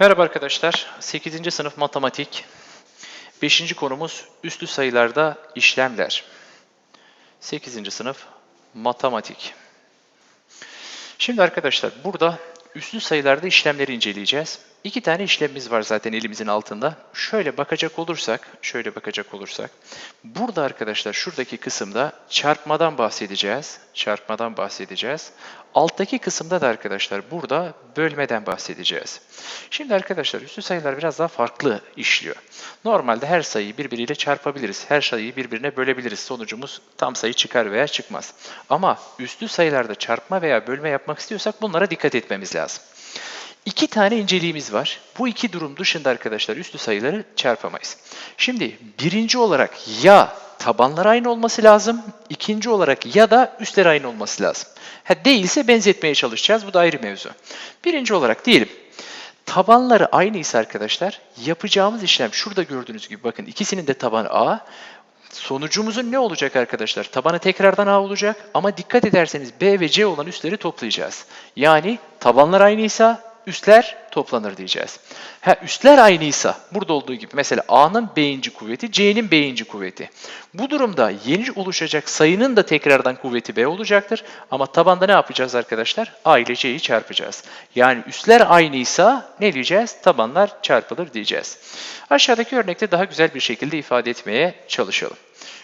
Merhaba arkadaşlar. 8. sınıf matematik. 5. konumuz üslü sayılarda işlemler. 8. sınıf matematik. Şimdi arkadaşlar burada üslü sayılarda işlemleri inceleyeceğiz. İki tane işlemimiz var zaten elimizin altında. Şöyle bakacak olursak, şöyle bakacak olursak. Burada arkadaşlar şuradaki kısımda çarpmadan bahsedeceğiz. Çarpmadan bahsedeceğiz. Alttaki kısımda da arkadaşlar burada bölmeden bahsedeceğiz. Şimdi arkadaşlar üslü sayılar biraz daha farklı işliyor. Normalde her sayıyı birbiriyle çarpabiliriz. Her sayıyı birbirine bölebiliriz. Sonucumuz tam sayı çıkar veya çıkmaz. Ama üslü sayılarda çarpma veya bölme yapmak istiyorsak bunlara dikkat etmemiz lazım. İki tane inceliğimiz var. Bu iki durum dışında arkadaşlar üslü sayıları çarpamayız. Şimdi birinci olarak ya tabanlar aynı olması lazım. ikinci olarak ya da üstler aynı olması lazım. Ha, değilse benzetmeye çalışacağız. Bu da ayrı mevzu. Birinci olarak diyelim. Tabanları aynıysa arkadaşlar yapacağımız işlem şurada gördüğünüz gibi bakın ikisinin de tabanı A. Sonucumuzun ne olacak arkadaşlar? Tabanı tekrardan A olacak ama dikkat ederseniz B ve C olan üstleri toplayacağız. Yani tabanlar aynıysa üstler toplanır diyeceğiz. Ha üstler aynıysa burada olduğu gibi mesela A'nın B'inci kuvveti C'nin B'inci kuvveti. Bu durumda yeni oluşacak sayının da tekrardan kuvveti B olacaktır. Ama tabanda ne yapacağız arkadaşlar? A ile C'yi çarpacağız. Yani üstler aynıysa ne diyeceğiz? Tabanlar çarpılır diyeceğiz. Aşağıdaki örnekte daha güzel bir şekilde ifade etmeye çalışalım.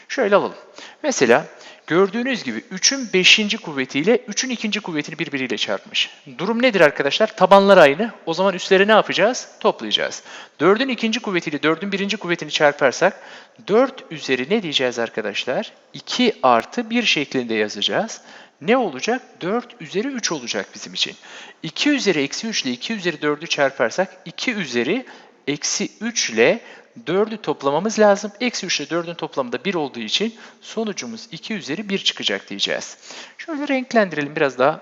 Şöyle alalım. Mesela Gördüğünüz gibi 3'ün 5. kuvvetiyle 3'ün 2. kuvvetini birbiriyle çarpmış. Durum nedir arkadaşlar? Tabanlar aynı. O zaman üstleri ne yapacağız? Toplayacağız. 4'ün 2. kuvvetiyle 4'ün 1. kuvvetini çarparsak 4 üzeri ne diyeceğiz arkadaşlar? 2 artı 1 şeklinde yazacağız. Ne olacak? 4 üzeri 3 olacak bizim için. 2 üzeri eksi 3 ile 2 üzeri 4'ü çarparsak 2 üzeri eksi 3 ile 4'ü toplamamız lazım. Eksi 3 ile 4'ün toplamı da 1 olduğu için sonucumuz 2 üzeri 1 çıkacak diyeceğiz. Şöyle renklendirelim biraz daha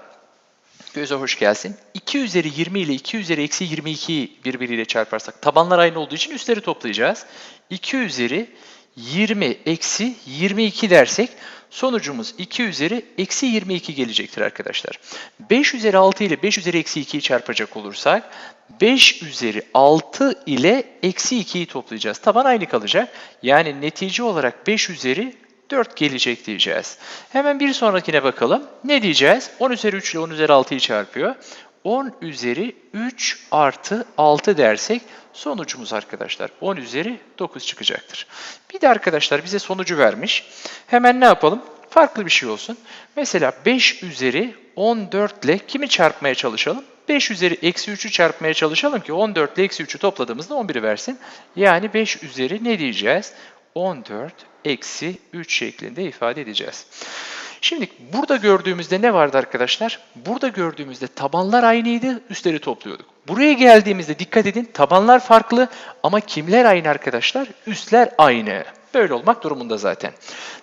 göze hoş gelsin. 2 üzeri 20 ile 2 üzeri eksi 22'yi birbiriyle çarparsak tabanlar aynı olduğu için üstleri toplayacağız. 2 üzeri 20 eksi 22 dersek sonucumuz 2 üzeri eksi 22 gelecektir arkadaşlar. 5 üzeri 6 ile 5 üzeri eksi 2'yi çarpacak olursak 5 üzeri 6 ile eksi 2'yi toplayacağız. Taban aynı kalacak. Yani netice olarak 5 üzeri 4 gelecek diyeceğiz. Hemen bir sonrakine bakalım. Ne diyeceğiz? 10 üzeri 3 ile 10 üzeri 6'yı çarpıyor. 10 üzeri 3 artı 6 dersek sonucumuz arkadaşlar 10 üzeri 9 çıkacaktır. Bir de arkadaşlar bize sonucu vermiş. Hemen ne yapalım? Farklı bir şey olsun. Mesela 5 üzeri 14 ile kimi çarpmaya çalışalım? 5 üzeri eksi 3'ü çarpmaya çalışalım ki 14 ile eksi 3'ü topladığımızda 11'i versin. Yani 5 üzeri ne diyeceğiz? 14 eksi 3 şeklinde ifade edeceğiz. Şimdi burada gördüğümüzde ne vardı arkadaşlar? Burada gördüğümüzde tabanlar aynıydı, üstleri topluyorduk. Buraya geldiğimizde dikkat edin tabanlar farklı ama kimler aynı arkadaşlar? Üstler aynı. Böyle olmak durumunda zaten.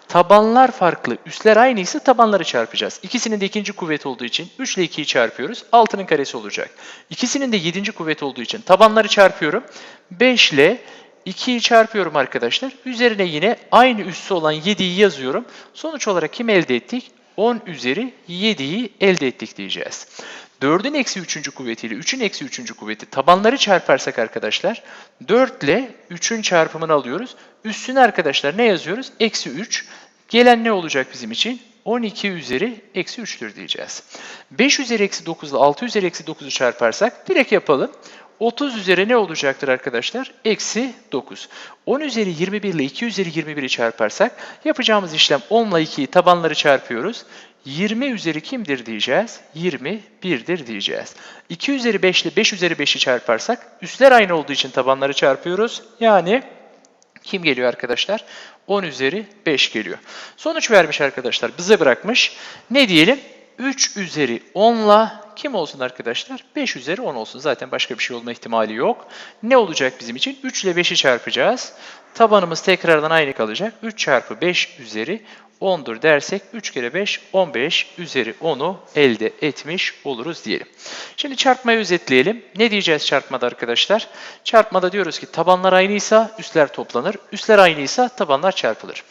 Tabanlar farklı, üstler aynıysa tabanları çarpacağız. İkisinin de ikinci kuvvet olduğu için 3 ile 2'yi çarpıyoruz. 6'nın karesi olacak. İkisinin de 7. kuvvet olduğu için tabanları çarpıyorum. 5 ile 2'yi çarpıyorum arkadaşlar. Üzerine yine aynı üssü olan 7'yi yazıyorum. Sonuç olarak kim elde ettik? 10 üzeri 7'yi elde ettik diyeceğiz. 4'ün eksi 3. kuvvetiyle 3'ün eksi 3. kuvveti tabanları çarparsak arkadaşlar 4 ile 3'ün çarpımını alıyoruz. Üstüne arkadaşlar ne yazıyoruz? Eksi 3. Gelen ne olacak bizim için? 12 üzeri eksi 3'tür diyeceğiz. 5 üzeri eksi 9 ile 6 üzeri eksi 9'u çarparsak direkt yapalım. 30 üzeri ne olacaktır arkadaşlar? Eksi 9. 10 üzeri 21 ile 2 üzeri 21'i çarparsak yapacağımız işlem 10 ile 2'yi tabanları çarpıyoruz. 20 üzeri kimdir diyeceğiz? 21'dir diyeceğiz. 2 üzeri 5 ile 5 üzeri 5'i çarparsak üstler aynı olduğu için tabanları çarpıyoruz. Yani kim geliyor arkadaşlar? 10 üzeri 5 geliyor. Sonuç vermiş arkadaşlar. Bize bırakmış. Ne diyelim? 3 üzeri 10 ile kim olsun arkadaşlar? 5 üzeri 10 olsun. Zaten başka bir şey olma ihtimali yok. Ne olacak bizim için? 3 ile 5'i çarpacağız. Tabanımız tekrardan aynı kalacak. 3 çarpı 5 üzeri 10'dur dersek 3 kere 5 15 üzeri 10'u elde etmiş oluruz diyelim. Şimdi çarpmayı özetleyelim. Ne diyeceğiz çarpmada arkadaşlar? Çarpmada diyoruz ki tabanlar aynıysa üstler toplanır. Üstler aynıysa tabanlar çarpılır.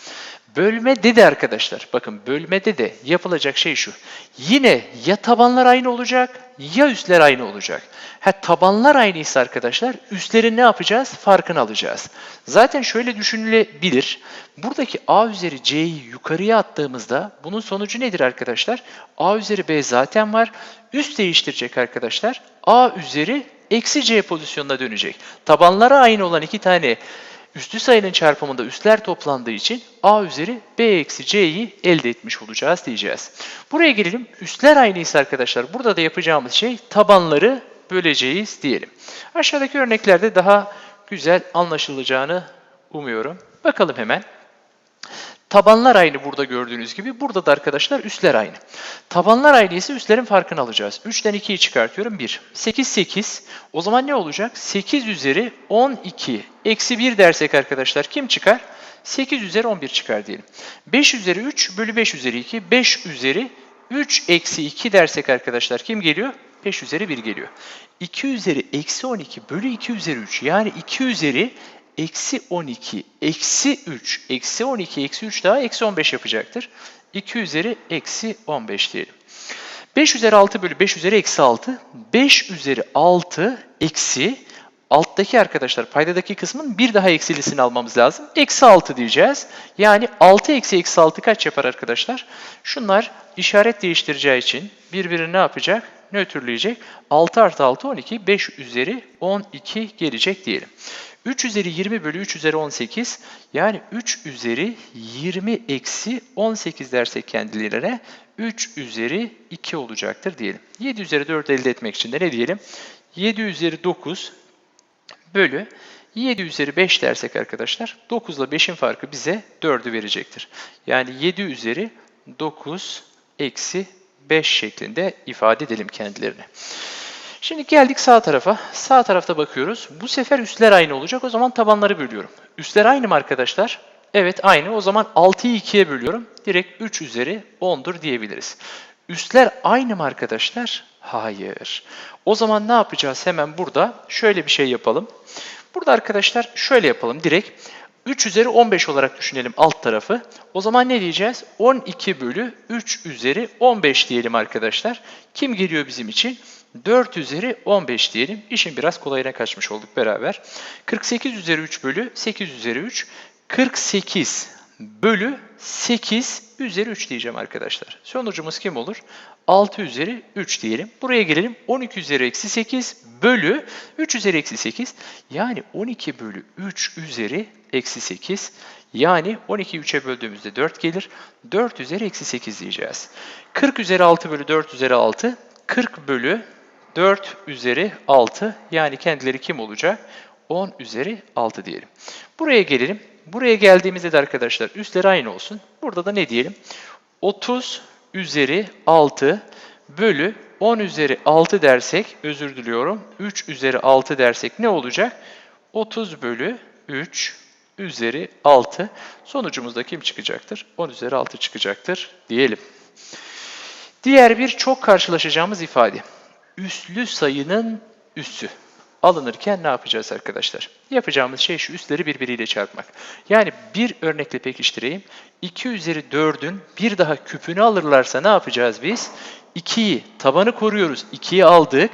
Bölmede de arkadaşlar, bakın bölmede de yapılacak şey şu. Yine ya tabanlar aynı olacak ya üstler aynı olacak. Ha tabanlar aynıysa arkadaşlar üstlerin ne yapacağız? Farkını alacağız. Zaten şöyle düşünülebilir. Buradaki a üzeri c'yi yukarıya attığımızda bunun sonucu nedir arkadaşlar? a üzeri b zaten var. Üst değiştirecek arkadaşlar. a üzeri eksi c pozisyonuna dönecek. Tabanlara aynı olan iki tane Üstü sayının çarpımında üstler toplandığı için a üzeri b eksi c'yi elde etmiş olacağız diyeceğiz. Buraya gelelim. Üstler aynıysa arkadaşlar burada da yapacağımız şey tabanları böleceğiz diyelim. Aşağıdaki örneklerde daha güzel anlaşılacağını umuyorum. Bakalım hemen. Tabanlar aynı burada gördüğünüz gibi. Burada da arkadaşlar üstler aynı. Tabanlar aynı ise üstlerin farkını alacağız. 3'ten 2'yi çıkartıyorum 1. 8, 8. O zaman ne olacak? 8 üzeri 12 eksi 1 dersek arkadaşlar kim çıkar? 8 üzeri 11 çıkar diyelim. 5 üzeri 3 bölü 5 üzeri 2. 5 üzeri 3 eksi 2 dersek arkadaşlar kim geliyor? 5 üzeri 1 geliyor. 2 üzeri eksi 12 bölü 2 üzeri 3. Yani 2 üzeri eksi 12, eksi 3, eksi 12, eksi 3 daha eksi 15 yapacaktır. 2 üzeri eksi 15 diyelim. 5 üzeri 6 bölü 5 üzeri eksi 6. 5 üzeri 6 eksi alttaki arkadaşlar paydadaki kısmın bir daha eksilisini almamız lazım. Eksi 6 diyeceğiz. Yani 6 eksi eksi 6 kaç yapar arkadaşlar? Şunlar işaret değiştireceği için birbirini ne yapacak? Nötrleyecek. 6 artı 6 12. 5 üzeri 12 gelecek diyelim. 3 üzeri 20 bölü 3 üzeri 18 yani 3 üzeri 20 eksi 18 dersek kendilerine 3 üzeri 2 olacaktır diyelim. 7 üzeri 4 elde etmek için de ne diyelim? 7 üzeri 9 bölü 7 üzeri 5 dersek arkadaşlar 9 ile 5'in farkı bize 4'ü verecektir. Yani 7 üzeri 9 eksi 5 şeklinde ifade edelim kendilerine. Şimdi geldik sağ tarafa. Sağ tarafta bakıyoruz. Bu sefer üstler aynı olacak. O zaman tabanları bölüyorum. Üstler aynı mı arkadaşlar? Evet aynı. O zaman 6'yı 2'ye bölüyorum. Direkt 3 üzeri 10'dur diyebiliriz. Üstler aynı mı arkadaşlar? Hayır. O zaman ne yapacağız? Hemen burada şöyle bir şey yapalım. Burada arkadaşlar şöyle yapalım direkt. 3 üzeri 15 olarak düşünelim alt tarafı. O zaman ne diyeceğiz? 12 bölü 3 üzeri 15 diyelim arkadaşlar. Kim geliyor bizim için? 4 üzeri 15 diyelim. İşin biraz kolayına kaçmış olduk beraber. 48 üzeri 3 bölü 8 üzeri 3. 48 bölü 8 üzeri 3 diyeceğim arkadaşlar. Sonucumuz kim olur? 6 üzeri 3 diyelim. Buraya gelelim. 12 üzeri eksi 8 bölü 3 üzeri eksi 8. Yani 12 bölü 3 üzeri eksi 8. Yani 12'yi 3'e böldüğümüzde 4 gelir. 4 üzeri eksi 8 diyeceğiz. 40 üzeri 6 bölü 4 üzeri 6. 40 bölü 4 üzeri 6 yani kendileri kim olacak? 10 üzeri 6 diyelim. Buraya gelelim. Buraya geldiğimizde de arkadaşlar üstleri aynı olsun. Burada da ne diyelim? 30 üzeri 6 bölü 10 üzeri 6 dersek, özür diliyorum, 3 üzeri 6 dersek ne olacak? 30 bölü 3 üzeri 6. Sonucumuzda kim çıkacaktır? 10 üzeri 6 çıkacaktır diyelim. Diğer bir çok karşılaşacağımız ifade üslü sayının üssü alınırken ne yapacağız arkadaşlar? Yapacağımız şey şu üstleri birbiriyle çarpmak. Yani bir örnekle pekiştireyim. 2 üzeri 4'ün bir daha küpünü alırlarsa ne yapacağız biz? 2'yi tabanı koruyoruz. 2'yi aldık.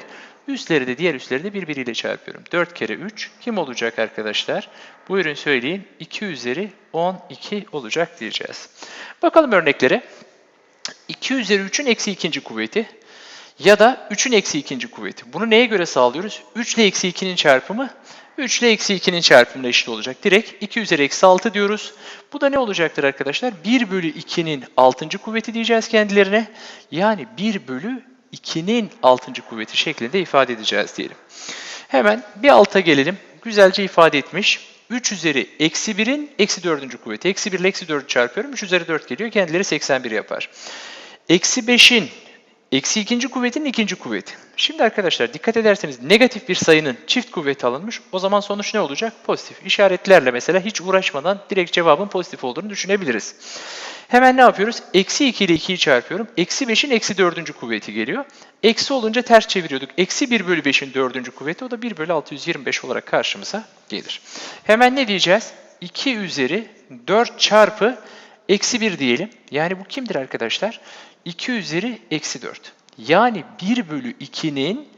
Üstleri de diğer üstleri de birbiriyle çarpıyorum. 4 kere 3 kim olacak arkadaşlar? Buyurun söyleyin. 2 üzeri 12 olacak diyeceğiz. Bakalım örneklere. 2 üzeri 3'ün eksi ikinci kuvveti. Ya da 3'ün eksi ikinci kuvveti. Bunu neye göre sağlıyoruz? 3 ile eksi 2'nin çarpımı 3 ile eksi 2'nin çarpımına eşit olacak. Direkt 2 üzeri eksi 6 diyoruz. Bu da ne olacaktır arkadaşlar? 1 bölü 2'nin 6. kuvveti diyeceğiz kendilerine. Yani 1 bölü 2'nin 6. kuvveti şeklinde ifade edeceğiz diyelim. Hemen bir alta gelelim. Güzelce ifade etmiş. 3 üzeri eksi 1'in eksi 4. kuvveti. Eksi 1 ile eksi 4'ü çarpıyorum. 3 üzeri 4 geliyor. Kendileri 81 yapar. Eksi 5'in Eksi ikinci kuvvetin ikinci kuvveti. Şimdi arkadaşlar dikkat ederseniz negatif bir sayının çift kuvveti alınmış. O zaman sonuç ne olacak? Pozitif. İşaretlerle mesela hiç uğraşmadan direkt cevabın pozitif olduğunu düşünebiliriz. Hemen ne yapıyoruz? Eksi 2 ile 2'yi çarpıyorum. Eksi 5'in eksi 4. kuvveti geliyor. Eksi olunca ters çeviriyorduk. Eksi 1 bölü 5'in 4. kuvveti o da 1 bölü 625 olarak karşımıza gelir. Hemen ne diyeceğiz? 2 üzeri 4 çarpı Eksi 1 diyelim. Yani bu kimdir arkadaşlar? 2 üzeri eksi 4. Yani 1 bölü 2'nin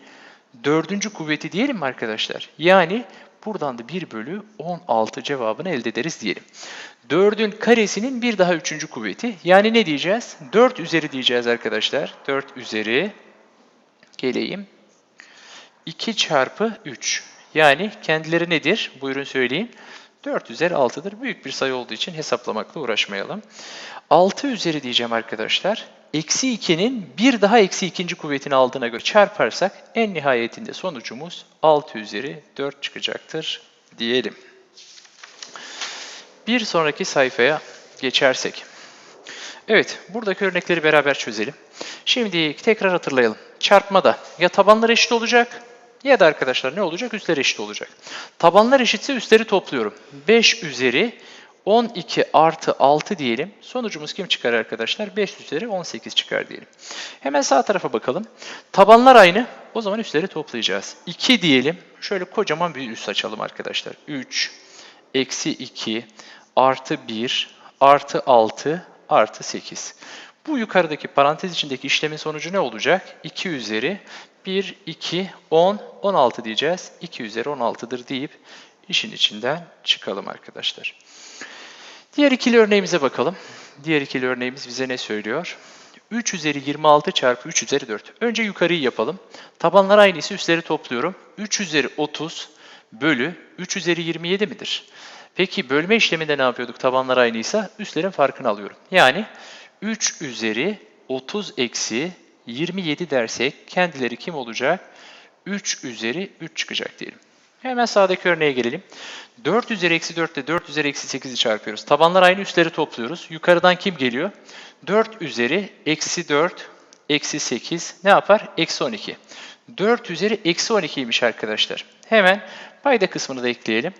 dördüncü kuvveti diyelim mi arkadaşlar? Yani buradan da 1 bölü 16 cevabını elde ederiz diyelim. 4'ün karesinin bir daha üçüncü kuvveti. Yani ne diyeceğiz? 4 üzeri diyeceğiz arkadaşlar. 4 üzeri geleyim. 2 çarpı 3. Yani kendileri nedir? Buyurun söyleyin. 4 üzeri 6'dır. Büyük bir sayı olduğu için hesaplamakla uğraşmayalım. 6 üzeri diyeceğim arkadaşlar. Eksi 2'nin bir daha eksi ikinci kuvvetini aldığına göre çarparsak en nihayetinde sonucumuz 6 üzeri 4 çıkacaktır diyelim. Bir sonraki sayfaya geçersek. Evet, buradaki örnekleri beraber çözelim. Şimdi tekrar hatırlayalım. Çarpmada ya tabanlar eşit olacak ya da arkadaşlar ne olacak? Üstler eşit olacak. Tabanlar eşitse üstleri topluyorum. 5 üzeri 12 artı 6 diyelim. Sonucumuz kim çıkar arkadaşlar? 5 üzeri 18 çıkar diyelim. Hemen sağ tarafa bakalım. Tabanlar aynı. O zaman üstleri toplayacağız. 2 diyelim. Şöyle kocaman bir üst açalım arkadaşlar. 3 eksi 2 artı 1 artı 6 artı 8. Bu yukarıdaki parantez içindeki işlemin sonucu ne olacak? 2 üzeri 1, 2, 10, 16 diyeceğiz. 2 üzeri 16'dır deyip işin içinden çıkalım arkadaşlar. Diğer ikili örneğimize bakalım. Diğer ikili örneğimiz bize ne söylüyor? 3 üzeri 26 çarpı 3 üzeri 4. Önce yukarıyı yapalım. Tabanlar aynıysa üstleri topluyorum. 3 üzeri 30 bölü 3 üzeri 27 midir? Peki bölme işleminde ne yapıyorduk? Tabanlar aynıysa üstlerin farkını alıyorum. Yani 3 üzeri 30 eksi 27 dersek kendileri kim olacak? 3 üzeri 3 çıkacak diyelim. Hemen sağdaki örneğe gelelim. 4 üzeri eksi 4 ile 4 üzeri eksi 8'i çarpıyoruz. Tabanlar aynı üstleri topluyoruz. Yukarıdan kim geliyor? 4 üzeri eksi 4 eksi 8 ne yapar? Eksi 12. 4 üzeri eksi 12'ymiş arkadaşlar. Hemen payda kısmını da ekleyelim.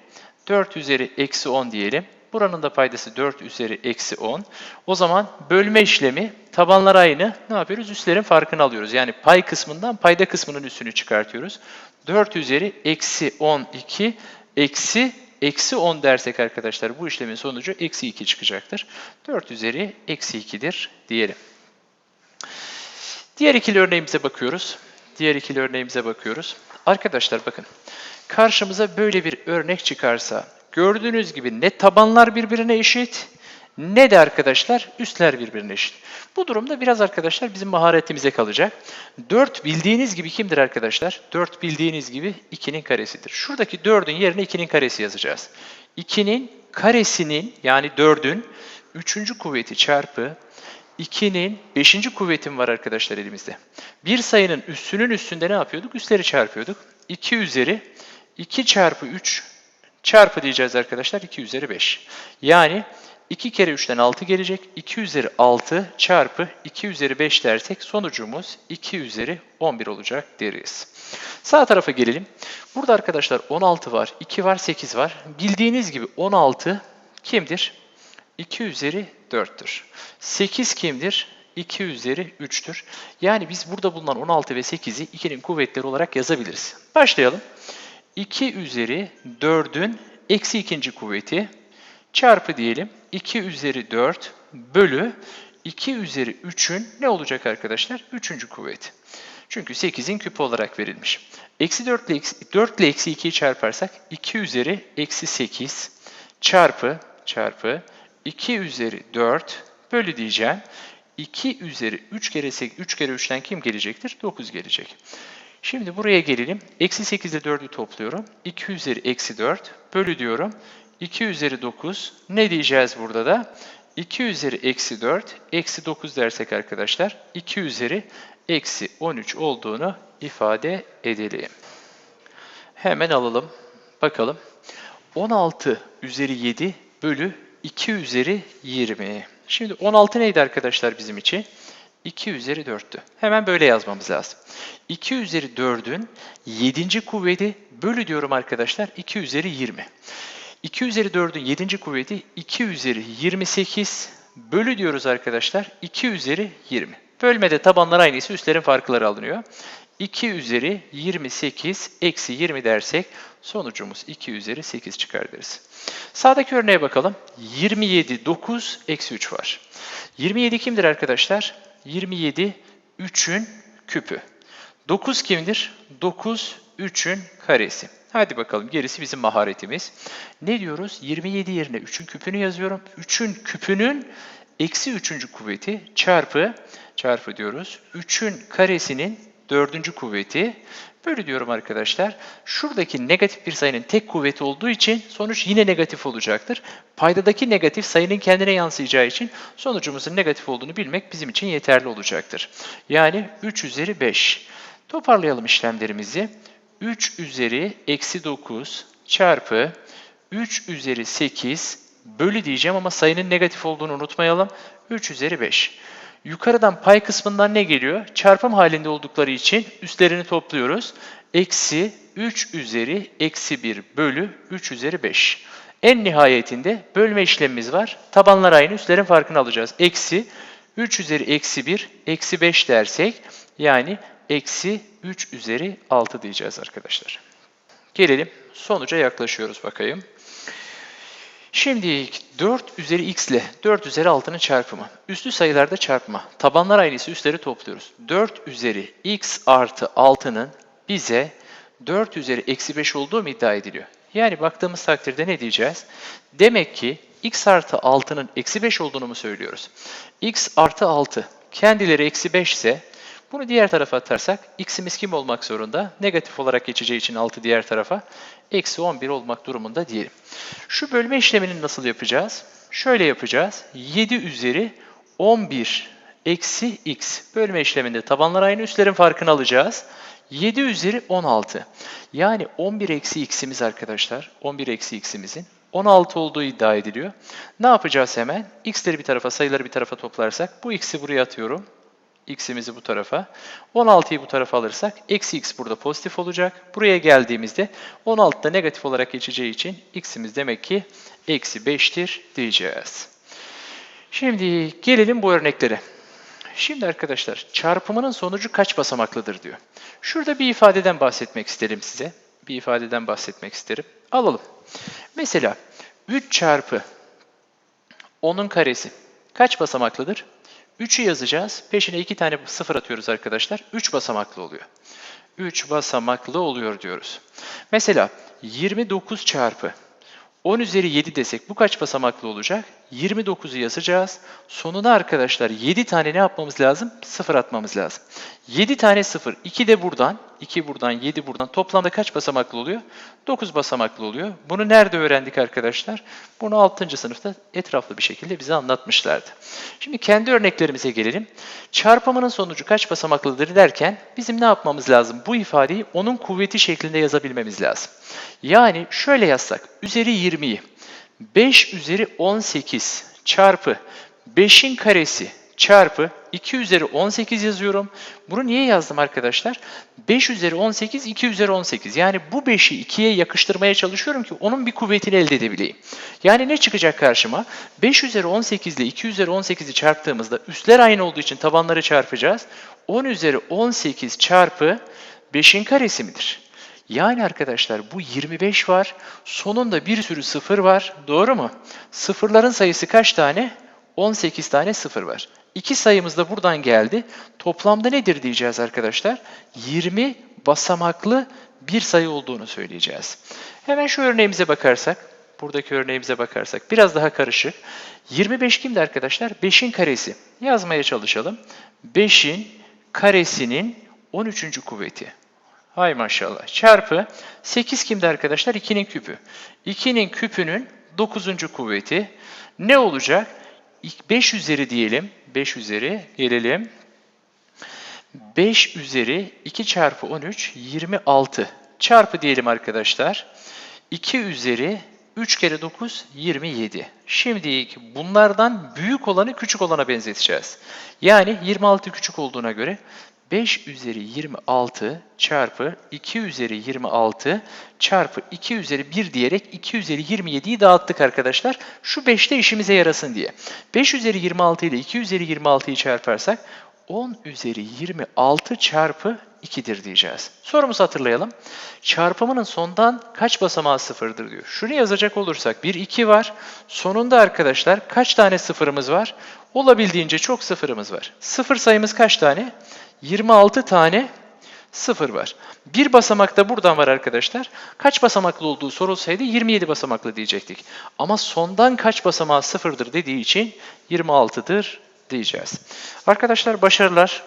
4 üzeri eksi 10 diyelim. Buranın da paydası 4 üzeri eksi 10. O zaman bölme işlemi tabanlar aynı. Ne yapıyoruz? Üstlerin farkını alıyoruz. Yani pay kısmından payda kısmının üstünü çıkartıyoruz. 4 üzeri eksi 12 eksi eksi 10 dersek arkadaşlar bu işlemin sonucu eksi 2 çıkacaktır. 4 üzeri eksi 2'dir diyelim. Diğer ikili örneğimize bakıyoruz. Diğer ikili örneğimize bakıyoruz. Arkadaşlar bakın. Karşımıza böyle bir örnek çıkarsa gördüğünüz gibi ne tabanlar birbirine eşit ne de arkadaşlar üstler birbirine eşit. Bu durumda biraz arkadaşlar bizim maharetimize kalacak. 4 bildiğiniz gibi kimdir arkadaşlar? 4 bildiğiniz gibi 2'nin karesidir. Şuradaki 4'ün yerine 2'nin karesi yazacağız. 2'nin karesinin yani 4'ün 3. kuvveti çarpı 2'nin 5. kuvvetim var arkadaşlar elimizde. Bir sayının üssünün üstünde ne yapıyorduk? Üstleri çarpıyorduk. 2 üzeri 2 çarpı 3 çarpı diyeceğiz arkadaşlar 2 üzeri 5. Yani 2 kere 3'ten 6 gelecek. 2 üzeri 6 çarpı 2 üzeri 5 dersek sonucumuz 2 üzeri 11 olacak deriz. Sağ tarafa gelelim. Burada arkadaşlar 16 var, 2 var, 8 var. Bildiğiniz gibi 16 kimdir? 2 üzeri 4'tür. 8 kimdir? 2 üzeri 3'tür. Yani biz burada bulunan 16 ve 8'i 2'nin kuvvetleri olarak yazabiliriz. Başlayalım. 2 üzeri 4'ün eksi ikinci kuvveti çarpı diyelim 2 üzeri 4 bölü 2 üzeri 3'ün ne olacak arkadaşlar? 3. kuvveti. Çünkü 8'in küpü olarak verilmiş. Eksi 4 ile eksi, 4 ile eksi 2'yi çarparsak 2 üzeri eksi 8 çarpı çarpı 2 üzeri 4 bölü diyeceğim. 2 üzeri 3 kere 8, 3 kere 3'ten kim gelecektir? 9 gelecek. Şimdi buraya gelelim. Eksi 8 ile 4'ü topluyorum. 2 üzeri eksi 4 bölü diyorum. 2 üzeri 9 ne diyeceğiz burada da? 2 üzeri eksi 4 eksi 9 dersek arkadaşlar 2 üzeri eksi 13 olduğunu ifade edelim. Hemen alalım. Bakalım. 16 üzeri 7 bölü 2 üzeri 20. Şimdi 16 neydi arkadaşlar bizim için? 2 üzeri 4'tü. Hemen böyle yazmamız lazım. 2 üzeri 4'ün 7. kuvveti bölü diyorum arkadaşlar 2 üzeri 20. 2 üzeri 4'ün 7. kuvveti 2 üzeri 28 bölü diyoruz arkadaşlar 2 üzeri 20. Bölmede tabanlar aynıysa üstlerin farkları alınıyor. 2 üzeri 28 eksi 20 dersek sonucumuz 2 üzeri 8 çıkar deriz. Sağdaki örneğe bakalım. 27, 9, eksi 3 var. 27 kimdir arkadaşlar? 27, 3'ün küpü. 9 kimdir? 9, 3'ün karesi. Hadi bakalım gerisi bizim maharetimiz. Ne diyoruz? 27 yerine 3'ün küpünü yazıyorum. 3'ün küpünün eksi 3. kuvveti çarpı, çarpı diyoruz. 3'ün karesinin dördüncü kuvveti. Böyle diyorum arkadaşlar. Şuradaki negatif bir sayının tek kuvveti olduğu için sonuç yine negatif olacaktır. Paydadaki negatif sayının kendine yansıyacağı için sonucumuzun negatif olduğunu bilmek bizim için yeterli olacaktır. Yani 3 üzeri 5. Toparlayalım işlemlerimizi. 3 üzeri eksi 9 çarpı 3 üzeri 8 bölü diyeceğim ama sayının negatif olduğunu unutmayalım. 3 üzeri 5. Yukarıdan pay kısmından ne geliyor? Çarpım halinde oldukları için üstlerini topluyoruz. Eksi 3 üzeri eksi 1 bölü 3 üzeri 5. En nihayetinde bölme işlemimiz var. Tabanlar aynı, üstlerin farkını alacağız. Eksi 3 üzeri eksi 1, eksi 5 dersek yani eksi 3 üzeri 6 diyeceğiz arkadaşlar. Gelelim sonuca yaklaşıyoruz bakayım. Şimdi 4 üzeri x ile 4 üzeri 6'nın çarpımı. Üslü sayılarda çarpma. Tabanlar aynısı üstleri topluyoruz. 4 üzeri x artı 6'nın bize 4 üzeri eksi 5 olduğu iddia ediliyor? Yani baktığımız takdirde ne diyeceğiz? Demek ki x artı 6'nın eksi 5 olduğunu mu söylüyoruz? x artı 6 kendileri eksi 5 ise bunu diğer tarafa atarsak x'imiz kim olmak zorunda? Negatif olarak geçeceği için 6 diğer tarafa eksi 11 olmak durumunda diyelim. Şu bölme işlemini nasıl yapacağız? Şöyle yapacağız. 7 üzeri 11 eksi x. Bölme işleminde tabanlar aynı üstlerin farkını alacağız. 7 üzeri 16. Yani 11 eksi x'imiz arkadaşlar. 11 eksi x'imizin 16 olduğu iddia ediliyor. Ne yapacağız hemen? x'leri bir tarafa, sayıları bir tarafa toplarsak bu x'i buraya atıyorum x'imizi bu tarafa. 16'yı bu tarafa alırsak eksi x burada pozitif olacak. Buraya geldiğimizde 16 da negatif olarak geçeceği için x'imiz demek ki eksi 5'tir diyeceğiz. Şimdi gelelim bu örneklere. Şimdi arkadaşlar çarpımının sonucu kaç basamaklıdır diyor. Şurada bir ifadeden bahsetmek isterim size. Bir ifadeden bahsetmek isterim. Alalım. Mesela 3 çarpı 10'un karesi kaç basamaklıdır? 3'ü yazacağız. Peşine 2 tane sıfır atıyoruz arkadaşlar. 3 basamaklı oluyor. 3 basamaklı oluyor diyoruz. Mesela 29 çarpı 10 üzeri 7 desek bu kaç basamaklı olacak? 29'u yazacağız. Sonuna arkadaşlar 7 tane ne yapmamız lazım? 0 atmamız lazım. 7 tane 0. 2 de buradan, 2 buradan, 7 buradan. Toplamda kaç basamaklı oluyor? 9 basamaklı oluyor. Bunu nerede öğrendik arkadaşlar? Bunu 6. sınıfta etraflı bir şekilde bize anlatmışlardı. Şimdi kendi örneklerimize gelelim. Çarpımının sonucu kaç basamaklıdır derken bizim ne yapmamız lazım? Bu ifadeyi onun kuvveti şeklinde yazabilmemiz lazım. Yani şöyle yazsak, üzeri 20'yi 5 üzeri 18 çarpı 5'in karesi çarpı 2 üzeri 18 yazıyorum. Bunu niye yazdım arkadaşlar? 5 üzeri 18, 2 üzeri 18. Yani bu 5'i 2'ye yakıştırmaya çalışıyorum ki onun bir kuvvetini elde edebileyim. Yani ne çıkacak karşıma? 5 üzeri 18 ile 2 üzeri 18'i çarptığımızda üstler aynı olduğu için tabanları çarpacağız. 10 üzeri 18 çarpı 5'in karesi midir? Yani arkadaşlar bu 25 var. Sonunda bir sürü sıfır var. Doğru mu? Sıfırların sayısı kaç tane? 18 tane sıfır var. İki sayımız da buradan geldi. Toplamda nedir diyeceğiz arkadaşlar? 20 basamaklı bir sayı olduğunu söyleyeceğiz. Hemen şu örneğimize bakarsak, buradaki örneğimize bakarsak biraz daha karışık. 25 kimdi arkadaşlar? 5'in karesi. Yazmaya çalışalım. 5'in karesinin 13. kuvveti. Hay maşallah. Çarpı 8 kimdi arkadaşlar? 2'nin küpü. 2'nin küpünün 9. kuvveti ne olacak? 5 üzeri diyelim. 5 üzeri gelelim. 5 üzeri 2 çarpı 13 26. Çarpı diyelim arkadaşlar. 2 üzeri 3 kere 9 27. Şimdi bunlardan büyük olanı küçük olana benzeteceğiz. Yani 26 küçük olduğuna göre 5 üzeri 26 çarpı 2 üzeri 26 çarpı 2 üzeri 1 diyerek 2 üzeri 27'yi dağıttık arkadaşlar. Şu 5'te işimize yarasın diye. 5 üzeri 26 ile 2 üzeri 26'yı çarparsak 10 üzeri 26 çarpı 2'dir diyeceğiz. Sorumuzu hatırlayalım. Çarpımının sondan kaç basamağı sıfırdır diyor. Şunu yazacak olursak 1, 2 var. Sonunda arkadaşlar kaç tane sıfırımız var? Olabildiğince çok sıfırımız var. Sıfır sayımız kaç tane? 26 tane sıfır var. Bir basamak da buradan var arkadaşlar. Kaç basamaklı olduğu sorulsaydı 27 basamaklı diyecektik. Ama sondan kaç basamağı sıfırdır dediği için 26'dır diyeceğiz. Arkadaşlar başarılar.